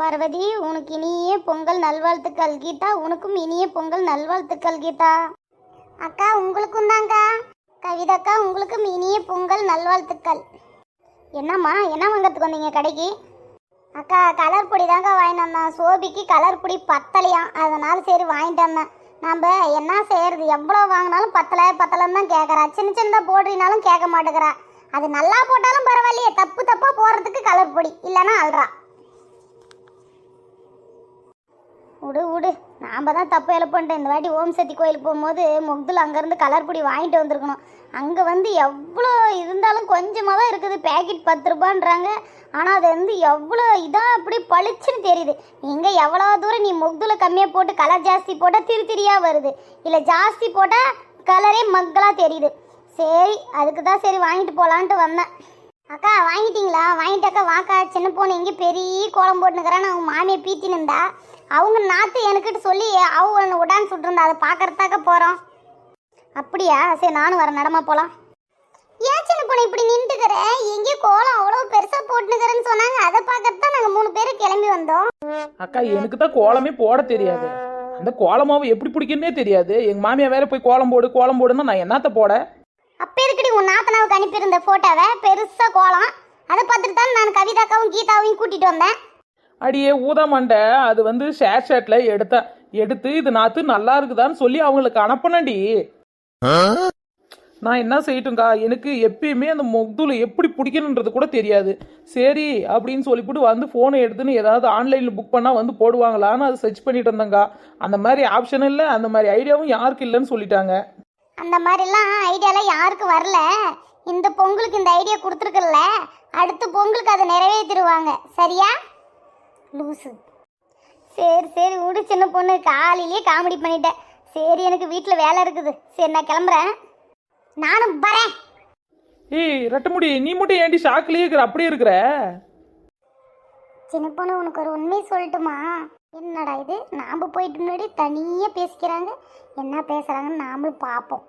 பார்வதி உனக்கு இனிய பொங்கல் நல்வாழ்த்துக்கள் கீதா. உனக்கும் இனிய பொங்கல் நல்வாழ்த்துக்கள் கீதா. அக்கா உங்களுக்கும் தாங்க்கா கவிதாக்கா உங்களுக்கும் இனிய பொங்கல் நல்வாழ்த்துக்கள். என்னம்மா என்ன வாங்கறதுக்கு வந்தீங்க கடைக்கு? அக்கா கலர் பொடி தாங்க வாங்கிட்டு வந்தேன் சோபிக்கு கலர் பொடி பத்தலையாம் அதனால சரி வாங்கிட்டு வந்தேன். நம்ம என்ன செய்யறது? எவ்வளோ வாங்கினாலும் பத்தலை பத்தலைன்னு தான் கேட்குறா சின்ன சின்னதாக போடுறீனாலும் கேட்க மாட்டேங்கிறா அது நல்லா போட்டாலும் பரவாயில்லையே. தப்பு தப்பாக போடுறதுக்கு கலர் பொடி இல்லைன்னா அல்றா. விடு விடு. நாம் தான் தப்பு எழுப்பன்ட்டேன் இந்த வாட்டி ஓம் சக்தி கோயிலுக்கு போகும்போது முக்தில் அங்கேருந்து கலர் பொடி வாங்கிட்டு வந்திருக்கணும். அங்கே வந்து எவ்வளோ இருந்தாலும் கொஞ்சமாக தான் இருக்குது. பேக்கெட் பத்து ரூபான்றாங்க. ஆனால் அது வந்து எவ்வளோ இதாக அப்படி பளிச்சுன்னு தெரியுது. நீங்கள் எவ்வளோ தூரம் நீ முக்தில் கம்மியாக போட்டு கலர் ஜாஸ்தி போட்டால் திரு திரியாக வருது. இல்லை ஜாஸ்தி போட்டால் கலரே மக்களாக தெரியுது. சரி அதுக்கு தான் சரி வாங்கிட்டு போகலான்ட்டு வந்தேன். அக்கா வாங்கிட்டீங்களா? வாங்கிட்டாக்கா வாக்கா. சின்ன பொண்ணு எங்கே பெரிய கோலம் போட்டுனுக்கிறான்னு அவங்க மாமியை பீத்தினுந்தா அவங்க நாத்து எனக்கிட்ட சொல்லி அவங்க உடான்னு சுட்டுருந்தா. அதை பார்க்கறதாக்க போகிறோம் அப்படியா? சரி நானும் வரேன் நடமா போகலாம் ஏன் சின்ன பொண்ணு இப்படி நின்றுக்கிற? எங்கேயோ கோலம் அவ்வளோ பெருசாக போட்டுனுக்கிறேன்னு சொன்னாங்க. அதை பார்க்கறது தான் நாங்கள் மூணு பேரும் கிளம்பி வந்தோம். அக்கா எனக்கு தான் கோலமே போட தெரியாது. அந்த கோலமாவை எப்படி பிடிக்குன்னே தெரியாது. எங்க மாமியா வேற போய் கோலம் போடு கோலம் போடுன்னா நான் என்னத்த போட? அப்போ எதுக்கடி உன் நாத்தனாவுக்கு அனுப்பியிருந்த ஃபோட்டோவை பெருசாக கோலம். அதை பார்த்துட்டு தான் நான் கவிதாக்காவும் கீதாவையும் கூட்டிகிட்டு வந்தேன். அடியே ஊதா மண்டை அது வந்து ஷேர் ஷேட்ல எடுத்தேன் எடுத்து இது நாத்து நல்லா இருக்குதான்னு சொல்லி அவங்களுக்கு அனுப்பினடி நான் என்ன செய்யட்டும்க்கா? எனக்கு எப்பயுமே அந்த மொக்துல எப்படி பிடிக்கணுன்றது கூட தெரியாது. சரி அப்படின்னு சொல்லிவிட்டு வந்து ஃபோனை எடுத்துன்னு ஏதாவது ஆன்லைனில் புக் பண்ணால் வந்து போடுவாங்களான்னு அதை சர்ச் பண்ணிட்டு இருந்தேங்க்கா அந்த மாதிரி ஆப்ஷன் இல்லை. அந்த மாதிரி ஐடியாவும் யாருக்கு இல்லைன்னு சொல்லிட்டாங்க. அந்த மாதிரிலாம் ஐடியாலாம் யாருக்கும் வரல? இந்த பொங்கலுக்கு இந்த ஐடியா கொடுத்துருக்கல அடுத்த பொங்கலுக்கு அதை நிறைவேற்றிடுவாங்க. சரியா? லூசு சரி சரி விடு சின்ன பொண்ணு. காலையிலேயே காமெடி பண்ணிட்டேன். சரி எனக்கு வீட்டில் வேலை இருக்குது. சரி நான் கிளம்புறேன். நானும் வரேன். ஏய் ரெட்டமுடி நீ மட்டும் ஏன்டி ஷாக்லயே இருக்கிற? அப்படியே இருக்கிற? சின்ன பொண்ணு உனக்கு ஒரு உண்மை சொல்லட்டுமா? என்னடா இது? நாம் போயிட்டு முன்னாடி தனியாக பேசிக்கிறாங்க. என்ன பேசுகிறாங்கன்னு நாமளும் பார்ப்போம்.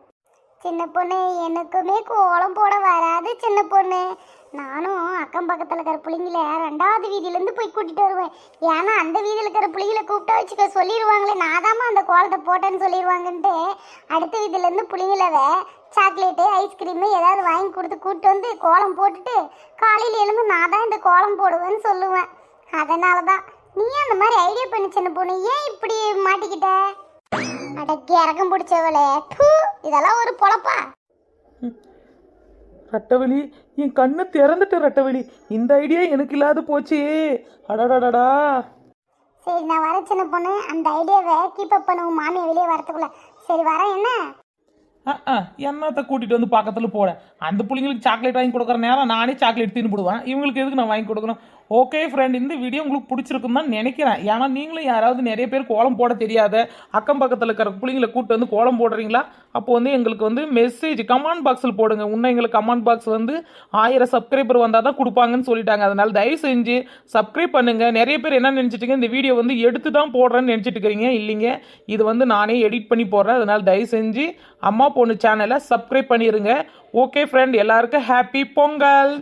சின்ன பொண்ணு எனக்குமே கோலம் போட வராது சின்ன பொண்ணு. நானும் அக்கம் பக்கத்தில் இருக்கிற பிள்ளைங்கள ரெண்டாவது வீதியிலேருந்து போய் கூட்டிகிட்டு வருவேன். ஏன்னா அந்த வீதியில் இருக்கிற பிள்ளைங்கள கூப்பிட்டா வச்சுக்க சொல்லிடுவாங்களே. நான் தாம்மா அந்த கோலத்தை போட்டேன்னு சொல்லிடுவாங்கன்ட்டு அடுத்த வீதியிலேருந்து பிள்ளைங்களவே சாக்லேட்டு ஐஸ்கிரீமு ஏதாவது வாங்கி கொடுத்து கூப்பிட்டு வந்து கோலம் போட்டுட்டு காலையில் எழுந்து நான் தான் இந்த கோலம் போடுவேன்னு சொல்லுவேன். அதனால தான் நீ அந்த மாதிரி ஐடியா பண்ணி சின்ன பொண்ணு? ஏன் இப்படி மாட்டிக்கிட்ட? அடக்கி இறக்கம் பிடிச்சவளே. இதெல்லாம் ஒரு பொழப்பா? ரெட்டவெளி என் கண்ணு திறந்துட்டு ரெட்டவெளி. இந்த ஐடியா எனக்கு இல்லாத போச்சே. அடடடடா. சரி நான் வரேன் சின்ன பொண்ணு. அந்த ஐடியாவை கீப் அப் பண்ண உன் மாமியை வெளியே வரத்துக்குள்ள. சரி வரேன் என்ன? ஆ அஹ், என்னத்த கூட்டிட்டு வந்து பக்கத்தில் போறேன் அந்த பிள்ளைங்களுக்கு சாக்லேட் வாங்கி கொடுக்குற நேரம் நானே சாக்லேட் தின்னுபிடுவேன் இவங்களுக்கு எதுக்கு நான் வாங்கி கொடுக்கணும்? ஓகே ஃப்ரெண்ட் இந்த வீடியோ உங்களுக்கு பிடிச்சிருக்குன்னு தான் நினைக்கிறேன். ஏன்னா நீங்களும் யாராவது நிறைய பேர் கோலம் போட தெரியாத அக்கம் பக்கத்தில் இருக்கிற பிள்ளைங்களை கூப்பிட்டு வந்து கோலம் போடுறீங்களா? அப்போ வந்து எங்களுக்கு வந்து மெசேஜ் கமெண்ட் பாக்ஸில் போடுங்க. இன்னும் எங்களுக்கு கமெண்ட் பாக்ஸ் வந்து ஆயிரம் சப்ஸ்கிரைபர் வந்தால் தான் கொடுப்பாங்கன்னு சொல்லிட்டாங்க. அதனால் தயவு செஞ்சு சப்ஸ்கிரைப் பண்ணுங்க. நிறைய பேர் என்ன நினச்சிட்டீங்க இந்த வீடியோ வந்து எடுத்து தான் போடுறேன்னு நினச்சிட்டு இருக்கிறீங்க. இல்லைங்க. இது வந்து நானே எடிட் பண்ணி போடுறேன். அதனால் தயவு செஞ்சு அம்மா பொண்ணு சேனலை சப்ஸ்கிரைப் பண்ணிடுங்க ஓகே ஃப்ரெண்ட் எல்லாருக்கும் ஹாப்பி பொங்கல்.